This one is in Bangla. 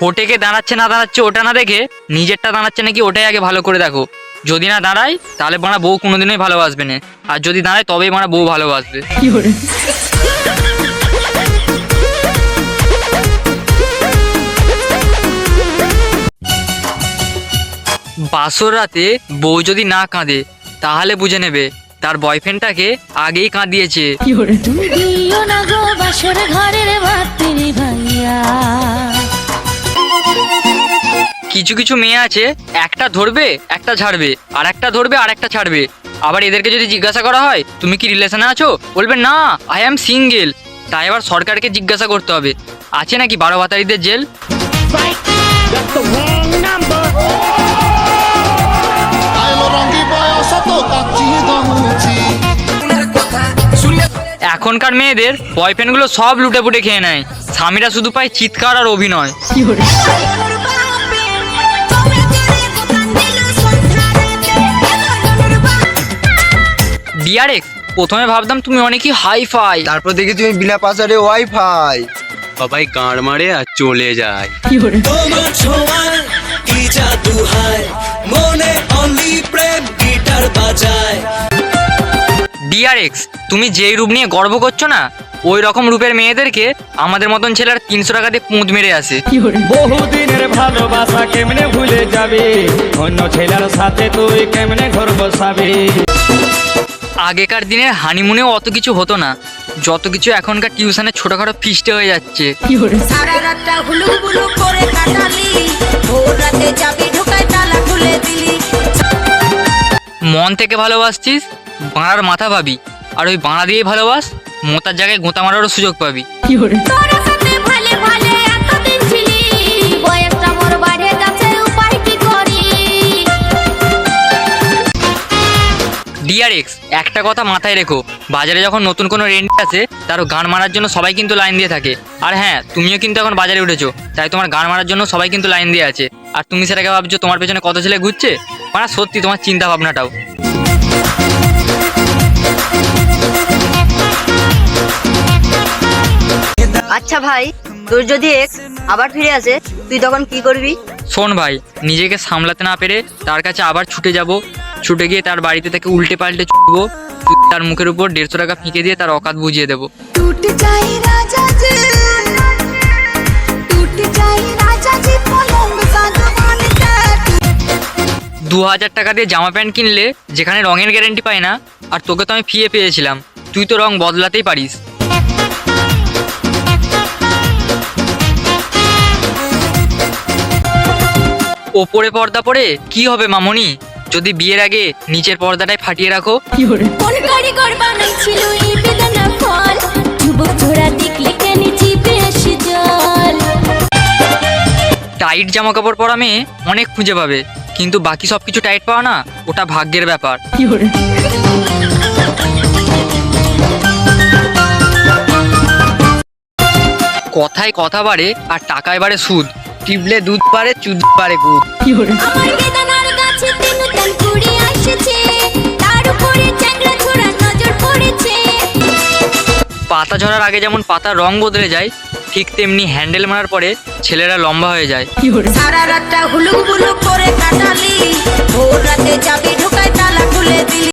ফোটেকে দাঁড়াচ্ছে না দাঁড়াচ্ছে ওটা না দেখে নিজেরটা দাঁড়াচ্ছে নাকি ওটাই আগে ভালো করে দেখো। যদি না দাঁড়ায় তাহলে বাড়া বউ কোনোদিনই ভালোবাসবে না। আর যদি দাঁড়ায় তবেই বাড়া বউ ভালোবাসবে। বাসর রাতে বউ যদি না কাঁদে তাহলে বুঝে নেবে তার বয়ফ্রেন্ডটাকে আগেই কাঁদিয়েছে। কিছু কিছু মেয়ে আছে, একটা ধরবে, একটা ছাড়বে, আর একটা ধরবে, আর একটা ছাড়বে। আবার এদেরকে যদি জিজ্ঞাসা করা হয়, তুমি কি রিলেশনে আছো? বলবে, না আই অ্যাম সিঙ্গেল তাই আবার সরকারকে জিজ্ঞাসা করতে হবে। আছে নাকি বারো ভাতারিদের জেল? এখনকার মেয়েদের বয়ফ্রেন্ডগুলো সব লুটে পুটে খেয়ে নেয়। স্বামীরা শুধু পায় চিৎকার আর অভিনয়। ডিআরএক্স প্রথমে ভাবতাম তুমি অনেকই হাই ফাই তারপর দেখি তুমি বিনা পাসারে ওয়াইফাই। সবাই গাঁড় মারে আর চলে যায়। তোমার ছোঁয়ায় কি জাদু হায়? মনে অনলি প্রেম গিটার বাজায়। ডিআরএক্স তুমি যেই রূপ নিয়ে গর্ব করছ না ওই রকম রূপের মেয়েদেরকে আমাদের মতন ছেলের তিনশো টাকা দিয়ে পুঁত মেরে আসে। বহুদিনের ভালোবাসা কেমনে ভুলে যাবে? অন্য ছেলের সাথে তুই কেমনে ঘর বসাবি আগেকার দিনের হানিমুনেও অত কিছু হতো না। যত কিছু এখনকার টিউশনে ছোটখাটো ফিস্টে হয়ে যাচ্ছে। সারা রাতটা হুলু বুলু করে কাটালি ভোর রাতে চাবি ঢোকায় তালা খুলে দিলি। মন থেকে ভালোবাসছিস বাঁড়ার মাথা পাবি আর ওই বাঁড়া দিয়ে ভালোবাস মোতার জায়গায় গোঁতা মারারও সুযোগ পাবি। তোরা ডিআরএক্স একটা কথা মাথায় রেখো। বাজারে যখন নতুন কোনো রেন্ট আছে তার গান মারার জন্য সবাই কিন্তু লাইন দিয়ে থাকে। আর হ্যাঁ তুমিও কিন্তু এখন বাজারে উঠেছো তাই তোমার গান মারার জন্য সবাই কিন্তু লাইন দিয়ে আছে। আর তুমি সেটাকে ভাবছ তোমার পেছনে কত ছেলে ঘুরছে? মানে সত্যি তোমার চিন্তা ভাবনাটাও আচ্ছা ভাই তোর যদি এক্স আবার ফিরে আসে তুই তখন কি করবি? শোন ভাই নিজেকে সামলাতে না পেরে তার কাছে আবার ছুটে যাব ছুটে গিয়ে তার বাড়িতে তাকে উল্টে পাল্টে ছুটবো। তার মুখের উপর দেড়শো টাকা ফিঁকে দিয়ে তার অকাত বুঝিয়ে দেবো। দু হাজার টাকা দিয়ে জামা প্যান্ট কিনলে যেখানে রঙের গ্যারেন্টি পায় না আর তোকে তো আমি ফিয়ে পেয়েছিলাম। তুই তো রং বদলাতেই পারিস। ওপরে পর্দা পরে কি হবে মামনি? যদি বিয়ের আগে নিচের পর্দাটাই ফাটিয়ে রাখো। কোন কারিগর বানাইছিল এই বেদনা ফল? যুবক ছোড়া দেখলে কেন জিভে আসে জল? টাইট জামা কাপড় পরা মেয়ে অনেক খুঁজে পাবে কিন্তু বাকি সব কিছু টাইট পাওয়া না ওটা ভাগ্যের ব্যাপার। কথায় কথা বাড়ে আর টাকায় বাড়ে সুদ। টিপলে দুধ পারে চুদ পারে গুদ আমার বেদনার গাছে তিন আসছে। তার উপরে চ্যাংড়া ছোড়া নজর পড়েছে। পাতা ঝরার আগে যেমন পাতার রং বদলে যায় ঠিক তেমনি হ্যান্ডেল মারার পরে ছেলেরা লম্বা হয়ে যায়। সারা রাতটা হুলুক করে কাটালি। ভোর রাতে চাবি ঢোকায় তালা খুলে দিলি।